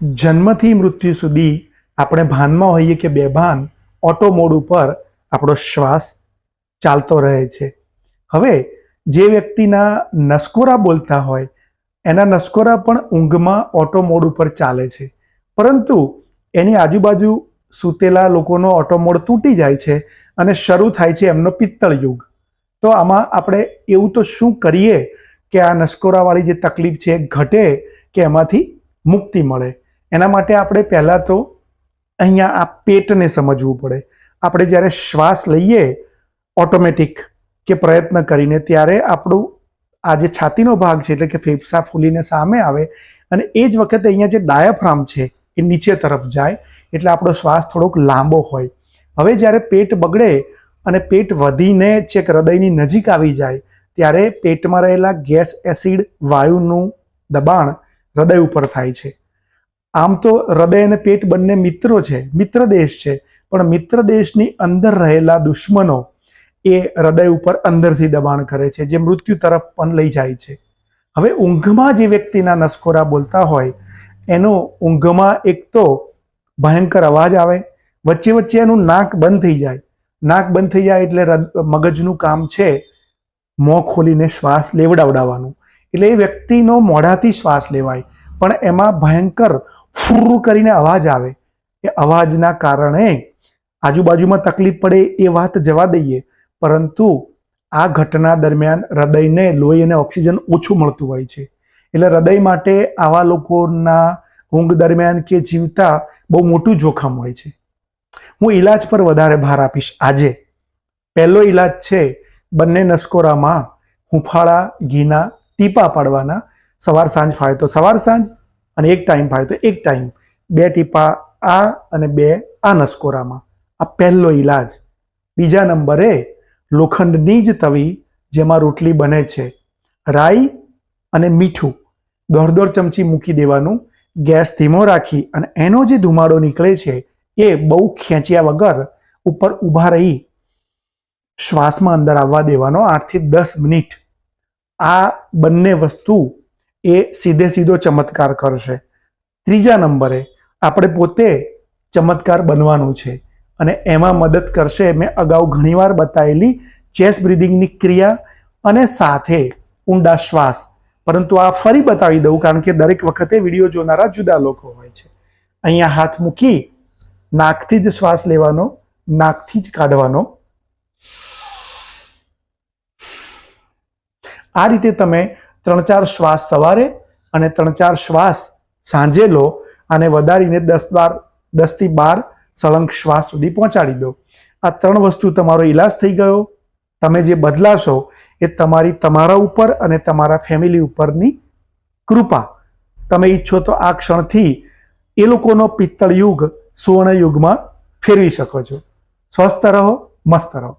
જન્મથી મૃત્યુ સુધી આપણે ભાનમાં હોઈએ કે બેભાન ઓટો મોડ ઉપર આપણો શ્વાસ ચાલતો રહે છે. હવે જે વ્યક્તિના નસકોરા બોલતા હોય, એના નસકોરા પણ ઊંઘમાં ઓટો મોડ ઉપર ચાલે છે. પરંતુ એની આજુબાજુ સૂતેલા લોકોનો ઓટો મોડ તૂટી જાય છે અને શરૂ થાય છે એમનો પિત્તળ યુગ. તો આમાં આપણે એવું તો શું કરીએ કે આ નસકોરાવાળી જે તકલીફ છે એ ઘટે કે એમાંથી મુક્તિ મળે? એના માટે આપણે પહેલાં તો અહીંયા આ પેટને સમજવું પડે. આપણે જ્યારે શ્વાસ લઈએ ઓટોમેટિક કે પ્રયત્ન કરીને ત્યારે આપણું આ જે છાતીનો ભાગ છે એટલે કે ફેફસા ફૂલીને સામે આવે અને એ જ વખતે અહીંયા જે ડાયાફ્રામ છે એ નીચે તરફ જાય એટલે આપણો શ્વાસ થોડોક લાંબો હોય. હવે જ્યારે પેટ બગડે અને પેટ વધીને છેક હૃદયની નજીક આવી જાય ત્યારે પેટમાં રહેલા ગેસ એસિડ વાયુનું દબાણ હૃદય ઉપર થાય છે. આમ તો હૃદય અને પેટ બંને મિત્રો છે, મિત્ર દેશ છે, પણ મિત્ર દેશની અંદર રહેલા દુશ્મનો એ હૃદય ઉપર અંદરથી દબાણ કરે છે, જે મૃત્યુ તરફ પણ લઈ જાય છે. હવે ઊંઘમાં જે વ્યક્તિના નસકોરા બોલતા હોય, એનો ઊંઘમાં એક તો ભયંકર અવાજ આવે, વચ્ચે વચ્ચે એનું નાક બંધ થઈ જાય. નાક બંધ થઈ જાય એટલે મગજનું કામ છે, મોં ખોલીને શ્વાસ લેવડાવડાવવાનું. એટલે એ વ્યક્તિનો મોઢાથી શ્વાસ લેવાય. પણ એમાં ભયંકર ફુર કરીને અવાજ આવે. એ અવાજના કારણે આજુબાજુમાં તકલીફ પડે એ વાત જવા દઈએ. પરંતુ આ ઘટના દરમિયાન હૃદયને લોહી અને ઓક્સિજન ઓછું મળતું હોય છે. એટલે હૃદય માટે આવા લોકોના ઊંઘ દરમિયાન કે જીવતા બહુ મોટું જોખમ હોય છે. હું ઈલાજ પર વધારે ભાર આપીશ આજે. પહેલો ઈલાજ છે બંને નસકોરામાં હુંફાળા, ઘીના, ટીપા પાડવાના. સવાર સાંજ ફાળે તો સવાર સાંજ અને એક ટાઈમ ફાવે તો એક ટાઈમ બે ટીપા આ અને બે આ નસકોરામાં. આ પહેલો ઈલાજ. બીજા નંબરે લોખંડની જ તવી જેમાં રોટલી બને છે. રાઈ અને મીઠું. દોઢ દોઢ ચમચી મૂકી દેવાનું. ગેસ ધીમો રાખી અને એનો જે ધુમાડો નીકળે છે એ બહુ ખેંચ્યા વગર ઉપર ઊભા રહી શ્વાસમાં અંદર આવવા દેવાનો આઠથી દસ મિનિટ. આ બંને વસ્તુ એ સીધે સીધો ચમત્કાર કરશે. ત્રીજા નંબરે આપણે પોતે ચમત્કાર બનવાનું છે અને એમાં મદદ કરશે. મેં અગાઉ ઘણીવાર બતાવેલી ચેસ બ્રિધિંગની ક્રિયા અને સાથે ઊંડા શ્વાસ. પરંતુ આ ફરી બતાવી દઉં કારણ કે દરેક વખતે વીડિયો જોનારા જુદા લોકો હોય છે. અહીંયા હાથ મૂકી નાકથી જ શ્વાસ લેવાનો, નાકથી જ કાઢવાનો. આ રીતે તમે ત્રણ ચાર શ્વાસ સવારે અને ત્રણ ચાર શ્વાસ સાંજે લો અને વધારીને દસ બાર દસથી બાર સળંગ શ્વાસ સુધી પહોંચાડી દો. આ ત્રણ વસ્તુ તમારો ઈલાજ થઈ ગયો. તમે જે બદલાશો એ તમારી તમારા ઉપર અને તમારા ફેમિલી ઉપરની કૃપા. તમે ઈચ્છો તો આ ક્ષણથી એ લોકોનો પિત્તળ યુગ સુવર્ણ યુગમાં ફેરવી શકો છો. સ્વસ્થ રહો, મસ્ત રહો.